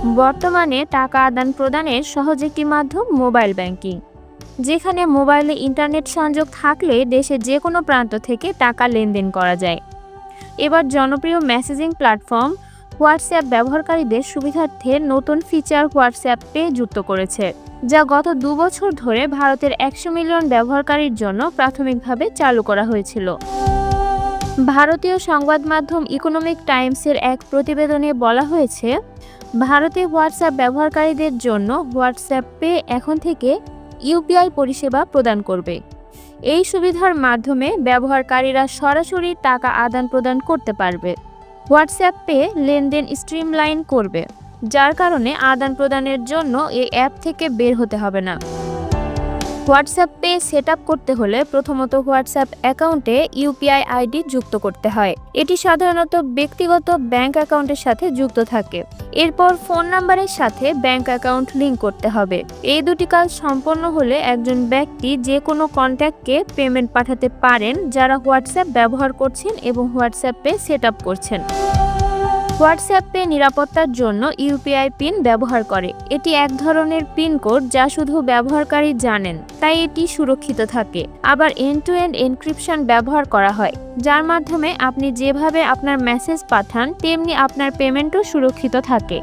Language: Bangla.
বর্তমানে টাকা আদান প্রদানের সহজ একটি মাধ্যম মোবাইল ব্যাংকিং, যেখানে মোবাইলে ইন্টারনেট সংযোগ থাকলে দেশের যে কোনো প্রান্ত থেকে টাকা লেনদেন করা যায়। এবার জনপ্রিয় মেসেজিং প্ল্যাটফর্ম হোয়াটসঅ্যাপ ব্যবহারকারীদের সুবিধার্থে নতুন ফিচার হোয়াটসঅ্যাপ পে যুক্ত করেছে, যা গত দু বছর ধরে ভারতের একশো মিলিয়ন ব্যবহারকারীর জন্য প্রাথমিকভাবে চালু করা হয়েছিল। ভারতীয় সংবাদ মাধ্যম ইকোনমিক টাইমসের এক প্রতিবেদনে বলা হয়েছে, ভারতে হোয়াটসঅ্যাপ ব্যবহারকারীদের জন্য হোয়াটসঅ্যাপ পে এখন থেকে ইউপিআই পরিষেবা প্রদান করবে। এই সুবিধার মাধ্যমে ব্যবহারকারীরা সরাসরি টাকা আদান প্রদান করতে পারবে। হোয়াটসঅ্যাপ পে লেনদেন স্ট্রিমলাইন করবে, যার কারণে আদান প্রদানের জন্য এই অ্যাপ থেকে বের হতে হবে না। হোয়াটসঅ্যাপ পে সেট করতে হলে প্রথমত হোয়াটসঅ্যাপ অ্যাকাউন্টে ইউপিআই আইডি যুক্ত করতে হয়। এটি সাধারণত ব্যক্তিগত ব্যাংক অ্যাকাউন্টের সাথে যুক্ত থাকে। এরপর ফোন নাম্বারের সাথে ব্যাংক অ্যাকাউন্ট লিঙ্ক করতে হবে। এই দুটি কাজ সম্পন্ন হলে একজন ব্যক্তি যে কোনো কন্ট্যাক্টকে পেমেন্ট পাঠাতে পারেন যারা হোয়াটসঅ্যাপ ব্যবহার করছেন এবং হোয়াটসঅ্যাপ পে সেট করছেন। হোয়াটসঅ্যাপ নিরাপত্তার জন্য ইউপিআই পিন ব্যবহার করে। এটি এক ধরনের পিন কোড যা শুধু ব্যবহারকারী জানেন, তাই এটি সুরক্ষিত থাকে। আবার এন্ড টু এন্ড এনক্রিপশন ব্যবহার করা হয়, যার মাধ্যমে আপনি যেভাবে আপনার মেসেজ পাঠান, তেমনি আপনার পেমেন্টও সুরক্ষিত থাকে।